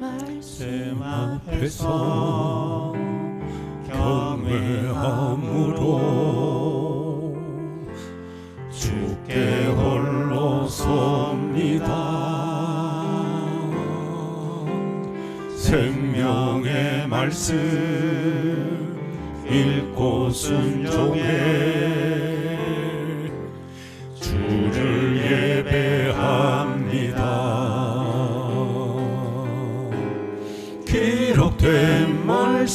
말씀 앞에서 경외함으로 주께 홀로 섭니다. 생명의 말씀 읽고 순종해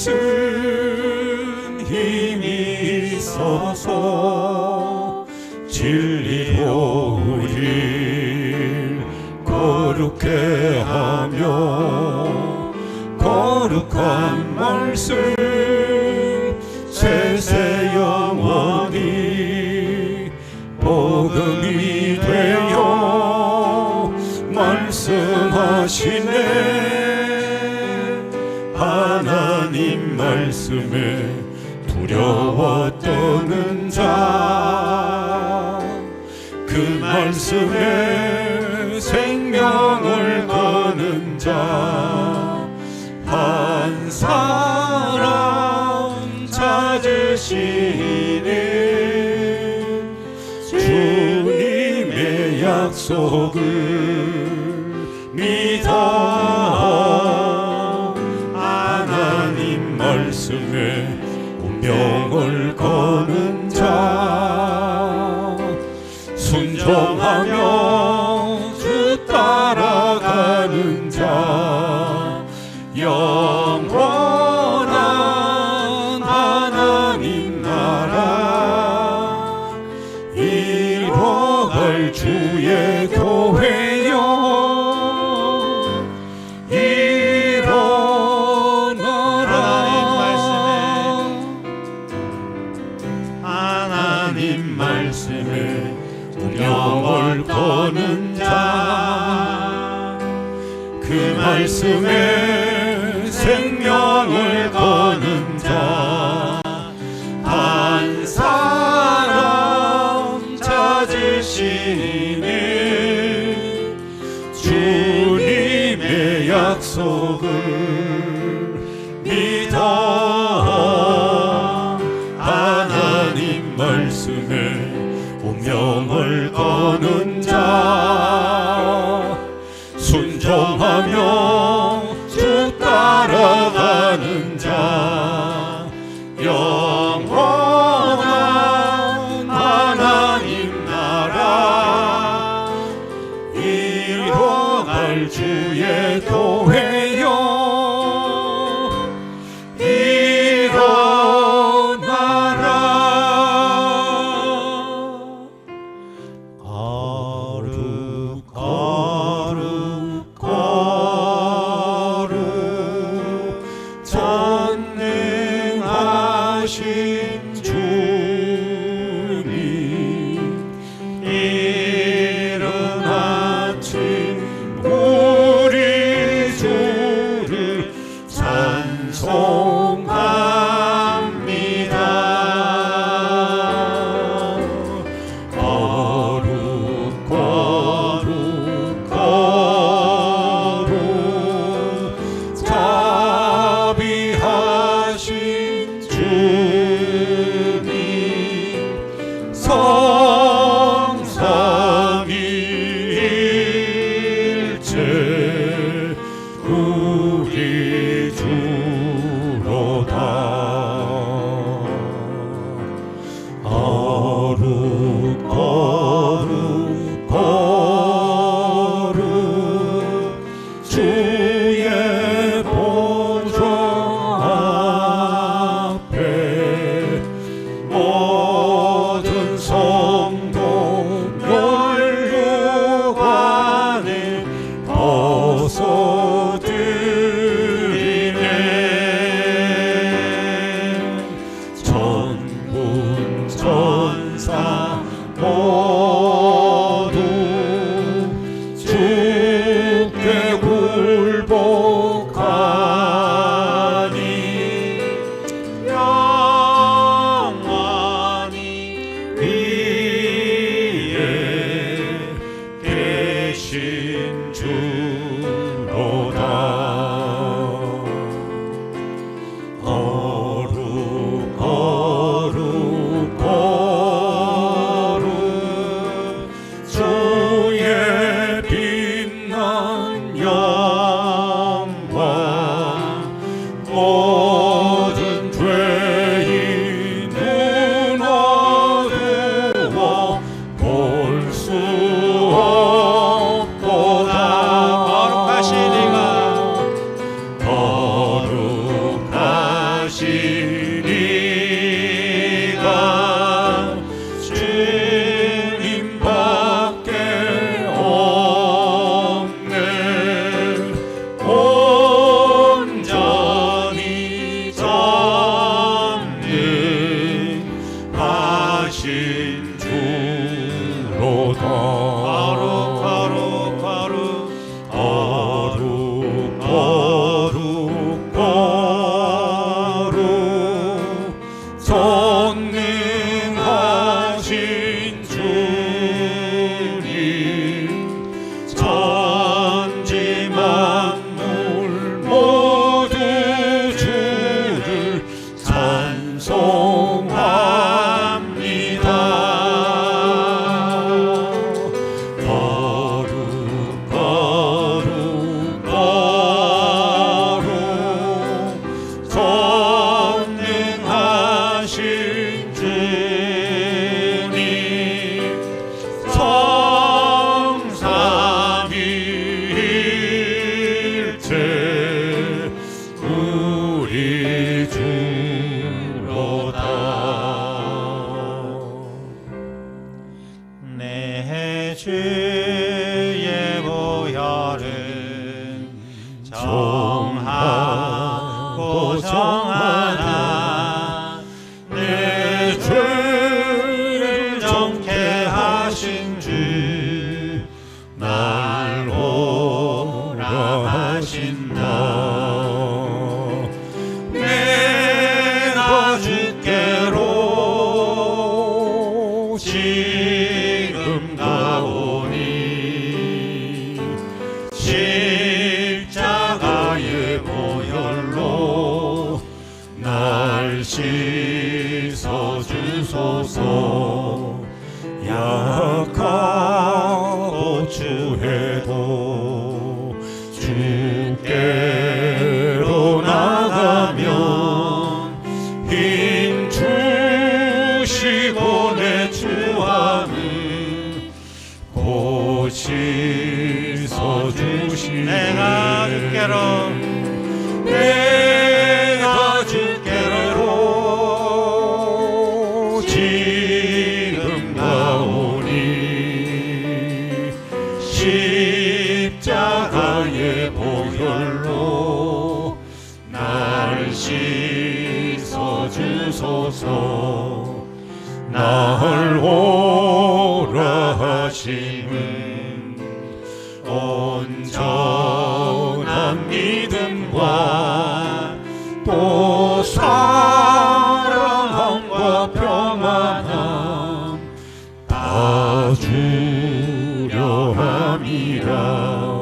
말씀 힘이 있어서 진리로 우릴 거룩해 하며 거룩한 말씀 세세 영원히 복음이 되어 말씀하시 말씀에 두려워 떠는 자 그 말씀에 생명을 거는 자한 사람 찾으시네 주님의 약속을 믿어 명을 거는 자 순종하며 그 말씀에 생명을 거는 자, 한 사람 찾으시니 주님의 약속을 믿어 하나님 말씀에 운명을 거는 자 순종하며 ti. 우리 하리라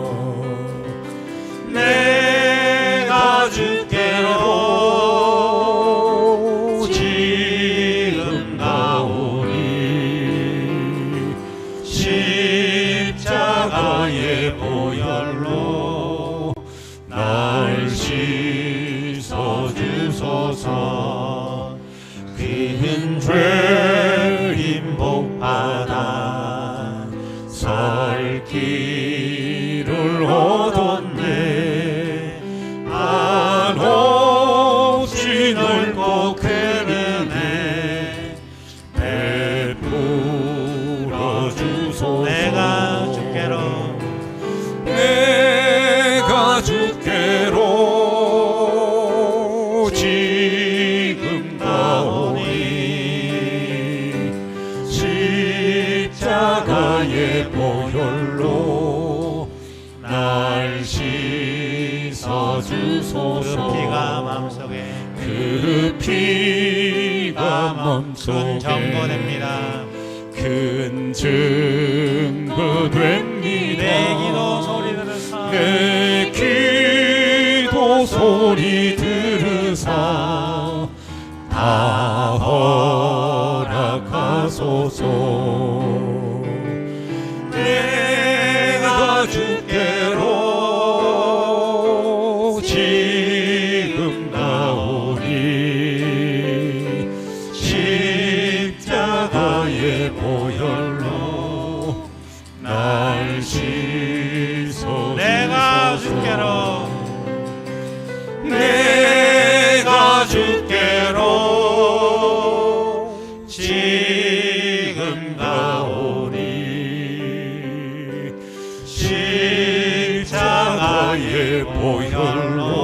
이 들으사 다 허락하소서. 나의 보혈로.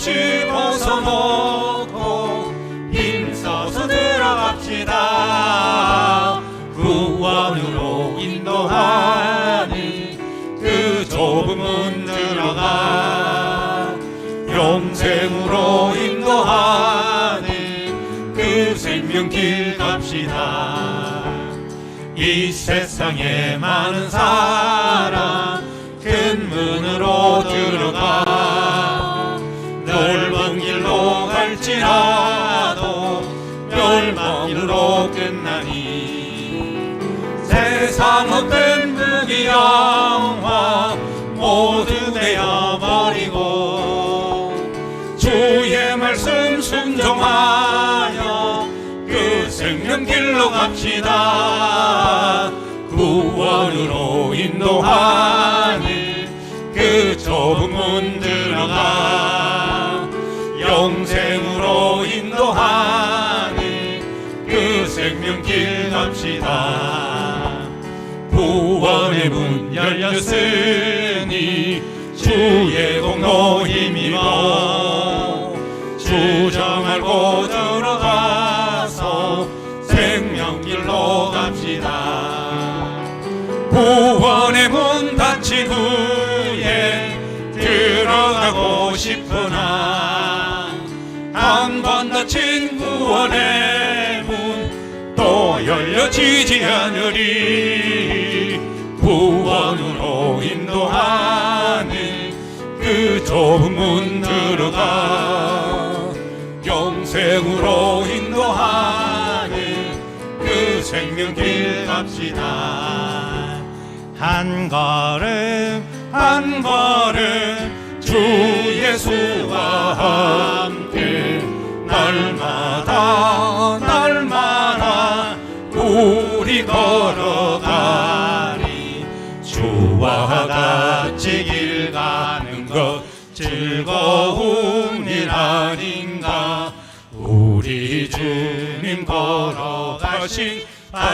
없이 벗어놓고 힘써서 들어갑시다. 구원으로 인도하니 그 좁은 문 들어가 영생으로 인도하니 그 생명길 갑시다. 이 세상에 많은 사람 멸망으로 끝나니 세상 어떤 무기영화 모두 되어버리고 주의 말씀 순종하여 그 생명길로 갑시다. 구원으로 인도하 문 좁은 문 들어가 영생으로 인도하는 그 생명길 갑시다. 한 걸음 한 걸음 주 예수와 함께 날마다 날마다 우리 걸어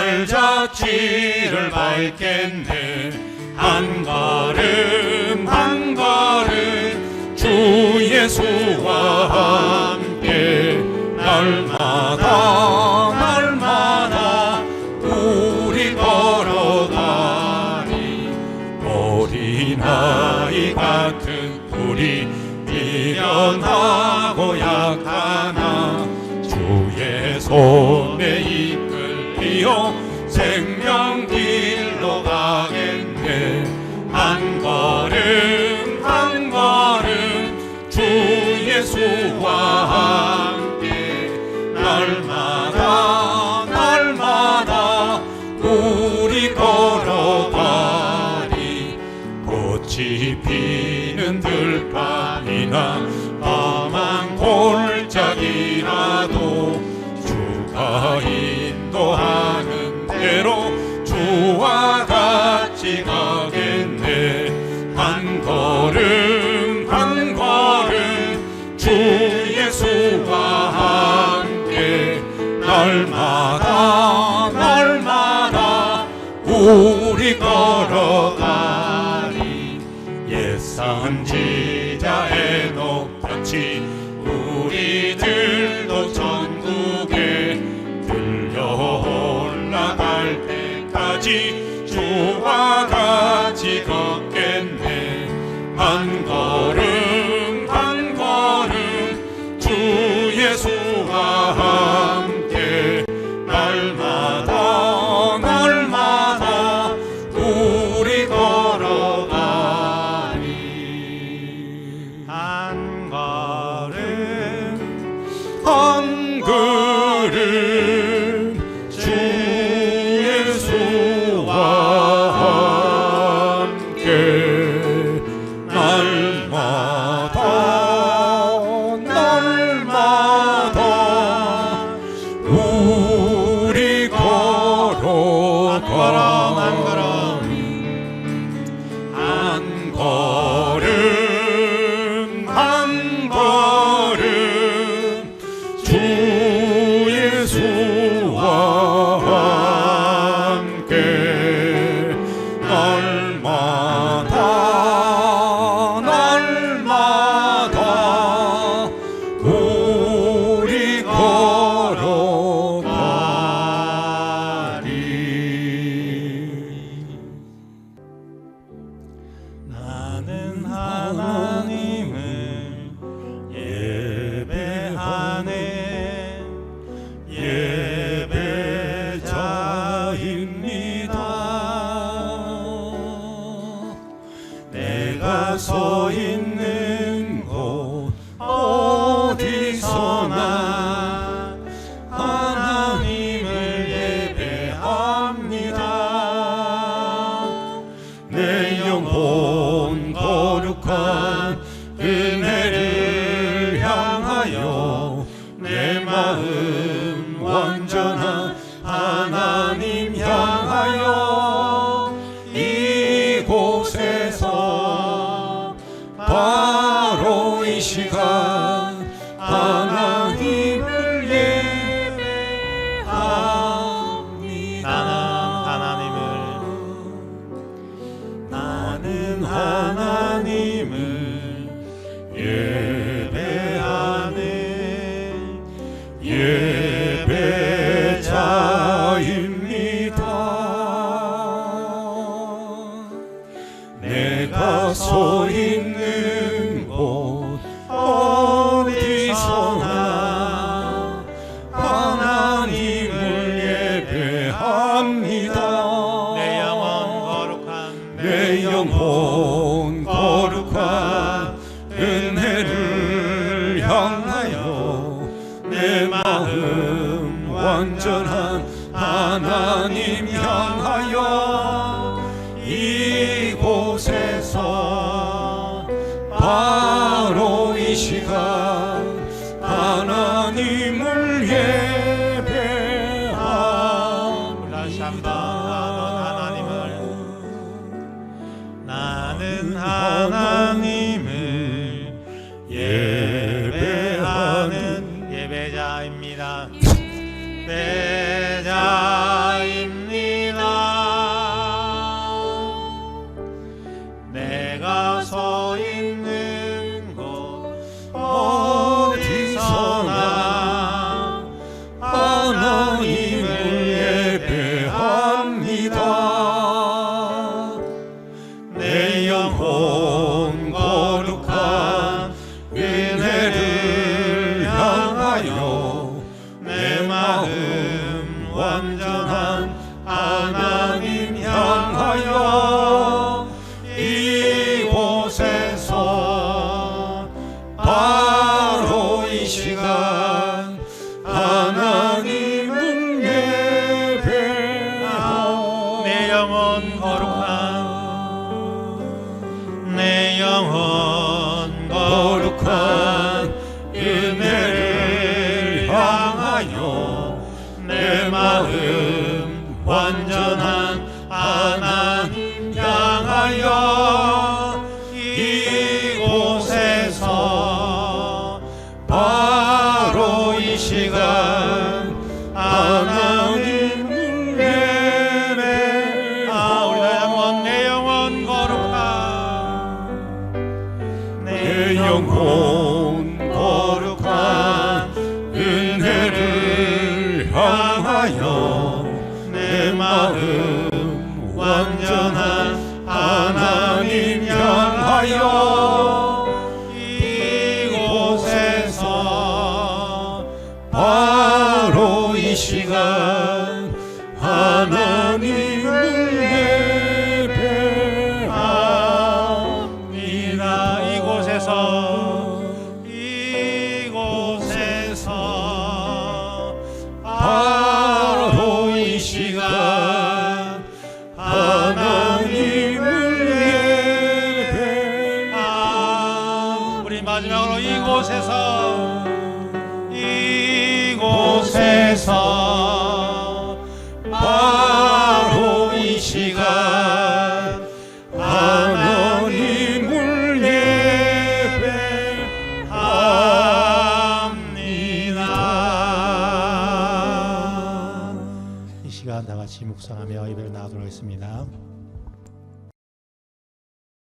발자취를 밟겠네. 한 걸음 한 걸음 주 예수와 함께 날마다 날마다 우리 걸어가니 어린아이 같은 우리 미련하고 약하나 주의 손에 이끌리어 생명 길로 가겠네. 한 걸음 한 걸음 주 예수와 함께 날마다 날마다 우리 걸어가리. 꽃이 피는 들판이나 험한 골짜기라도 주가 인도하는 대로 주와 같이 가 한 But I'm gonna. Shikha 감사합니다. there.